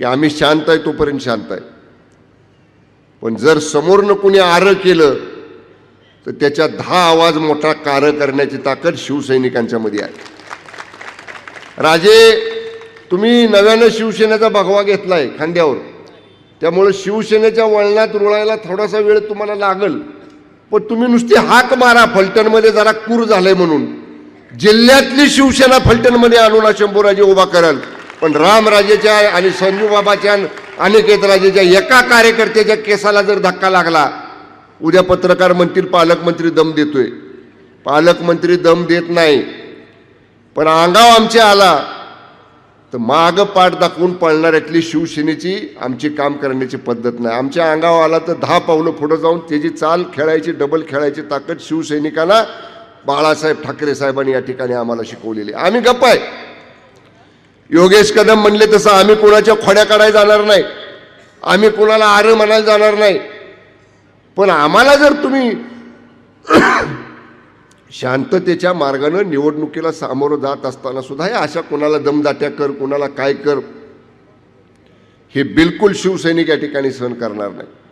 की आम्ही शांत आहे तोपर्यंत शांत आहे. पण जर समोरनं कुणी आरं केलं तर त्याच्या दहा आवाज मोठा कार करण्याची ताकद शिवसैनिकांच्यामध्ये आहे. राजे तुम्ही नव्यानं शिवसेनेचा भगवा घेतलाय खांद्यावर. त्यामुळे शिवसेनेच्या वळणात रुळायला थोडासा वेळ तुम्हाला लागल. पण तुम्ही नुसती हाक मारा फलटणमध्ये जरा कूर झालंय म्हणून. जिल्ह्यातली शिवसेना फलटणमध्ये आणून शंभूराजे उभा कराल. पण रामराजेच्या आणि संजूबाबाच्या अनिकेत राजेच्या एका कार्यकर्त्याच्या केसाला जर धक्का लागला उद्या पत्रकार म्हणतील पालकमंत्री दम देतोय. पालकमंत्री दम देत नाही. पण अंगाव आमच्या आला तर माग पाठ दाखवून पळणाऱ्यातली शिवसेनेची आमची काम करण्याची पद्धत नाही. आमच्या अंगाव आला तर दहा पावलं पुढं जाऊन त्याची चाल खेळायची डबल खेळायची ताकद शिवसैनिकांना बाळासाहेब ठाकरे साहेबांनी या ठिकाणी आम्हाला शिकवलेली आहे. आम्ही गप्प आहे. योगेश कदम म्हणले तसं आम्ही कोणाच्या खोड्या काढायला जाणार नाही. आम्ही कोणाला आरं म्हणायला जाणार नाही. पण आम्हाला जर तुम्ही शांततेच्या मार्गानं निवडणुकीला सामोरं जात असताना सुद्धा हे अशा कोणाला दमदाट्या कर कोणाला काय कर हे बिलकुल शिवसैनिक या ठिकाणी सहन करणार नाही.